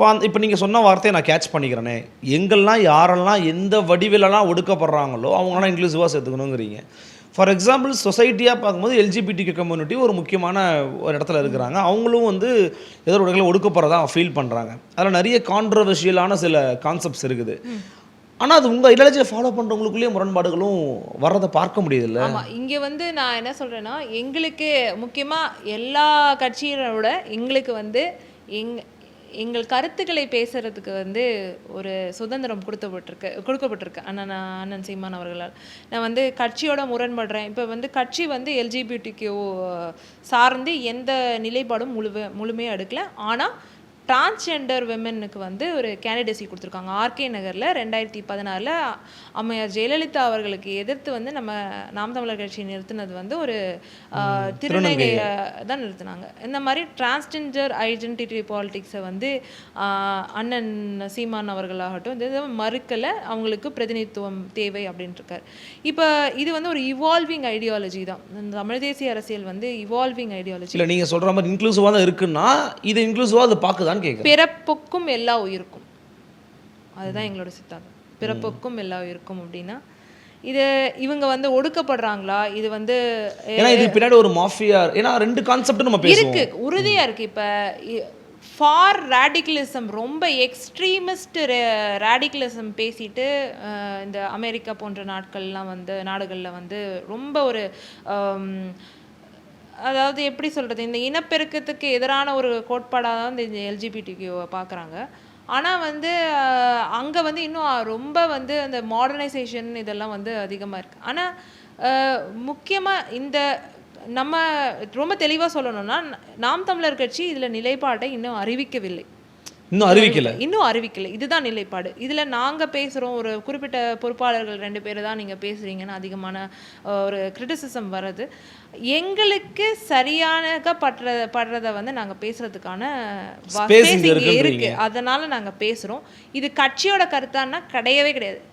இப்போ அந்த இப்போ நீங்கள் சொன்ன வார்த்தையை நான் கேட்ச் பண்ணிக்கிறேனே. எங்கெல்லாம் யாரெல்லாம் எந்த வடிவிலலாம் ஒடுக்கப்படுறாங்களோ அவங்களாம் இன்க்ளூசிவாக சேர்த்துக்கணுங்கிறீங்க. ஃபார் எக்ஸாம்பிள் சொசைட்டியாக பார்க்கும்போது எல்ஜிபிடிக்கு கம்யூனிட்டி ஒரு முக்கியமான ஒரு இடத்துல இருக்கிறாங்க. அவங்களும் வந்து ஏதோ ஒரு இடத்துல ஒடுக்கப்படுறதா ஃபீல் பண்ணுறாங்க அதில் நிறைய கான்ட்ரவர்ஷியலான சில கான்செப்ட்ஸ் இருக்குது. ஆனால் அது உங்கள் இடையில ஃபாலோ பண்ணுறவங்களுக்குள்ளேயே முரண்பாடுகளும் வர்றதை பார்க்க முடியுதுல்ல? இங்கே வந்து நான் என்ன சொல்கிறேன்னா எங்களுக்கு முக்கியமாக எல்லா கட்சியினரோட எங்களுக்கு வந்து எங் எங்கள் கருத்துக்களை பேசுறதுக்கு வந்து ஒரு சுதந்திரம் கொடுக்கப்பட்டிருக்கு. கொடுக்கப்பட்டிருக்கு அண்ணன் அண்ணன் சீமான் அவர்களால். நான் வந்து கட்சியோட முரண்படுறேன். இப்போ வந்து கட்சி வந்து எல்ஜிபிடிக்கு சார்ந்து எந்த நிலைப்பாடும் முழுவ முழுமையாக எடுக்கல. ஆனால் டிரான்ஸ்ஜெண்டர் விமனுக்கு வந்து ஒரு கேண்டிடேசி கொடுத்துருக்காங்க. ஆர்கே நகரில் ரெண்டாயிரத்தி பதினாறில் அம்மையார் ஜெயலலிதா அவர்களுக்கு எதிர்த்து வந்து நம்ம நாம் தமிழர் கட்சி நிறுத்தினது வந்து ஒரு திருநங்கையை தான் நிறுத்தினாங்க. இந்த மாதிரி டிரான்ஸ்ஜெண்டர் ஐடென்டிட்டி பாலிடிக்ஸை வந்து அண்ணன் சீமான் அவர்களாகட்டும் இது மறுக்கலை. அவங்களுக்கு பிரதிநிதித்துவம் தேவை அப்படின்ட்டு இருக்காரு இப்போ இது வந்து ஒரு இவால்விங் ஐடியாலஜி தான். தமிழ் தேசிய அரசியல் வந்து இவால்விங் ஐடியாலஜி இல்லை நீங்கள் சொல்கிற மாதிரி இன்க்ளூசிவாக தான் இருக்குன்னா இது இன்க்ளூசிவாக அது பார்க்குதான்னு கேட்குறேன் பிறப்புக்கும் எல்லா உயிருக்கும். அதுதான் எங்களோட சித்தாந்தம். பிறப்புக்கும் எல்லா உயிருக்கும் அப்படின்னா இது இவங்க வந்து ஒடுக்கப்படுறாங்களா? இது வந்து ஏன்னா இது பின்னாடி ஒரு மாஃபியா ஏன்னா ரெண்டு கான்செப்ட் நம்ம பேசுவோம். இருக்கு. உறுதியா இருக்கு இப்ப. ஃபார் ரேடிக்கலிசம் ரொம்ப எக்ஸ்ட்ரீமிஸ்ட் ரேடிக்கலிசம் பேசிட்டு இந்த அமெரிக்கா போன்ற நாட்கள்லாம் வந்து நாடுகளில் வந்து ரொம்ப ஒரு அதாவது எப்படி சொல்கிறது இந்த இனப்பெருக்கத்துக்கு எதிரான ஒரு கோட்பாடாக தான் இந்த எல்ஜிபிடிக்கு பார்க்குறாங்க ஆனால் வந்து அங்கே வந்து இன்னும் ரொம்ப வந்து அந்த மாடர்னைசேஷன் இதெல்லாம் வந்து அதிகமாக இருக்குது ஆனால் முக்கியமாக இந்த நம்ம ரொம்ப தெளிவாக சொல்லணும்னா நாம் தமிழர் கட்சி இதில் நிலைப்பாட்டை இன்னும் அறிவிக்கவில்லை. இன்னும் அறிவிக்கல. இன்னும் அறிவிக்கல. இதுதான் நிலைப்பாடு. இதுல நாங்க பேசுறோம். ஒரு குறிப்பிட்ட பொறுப்பாளர்கள் ரெண்டு பேர் தான் நீங்க பேசுறீங்கன்னு அதிகமான ஒரு கிரிட்டிசிசம் வருது எங்களுக்கு சரியாக படுற படுறத வந்து நாங்க பேசுறதுக்கான இங்க இங்க இருக்கு. இருக்குன்றீங்க. அதனால நாங்க பேசுறோம். இது கட்சியோட கருத்தான்னா கிடையவே கிடையாது.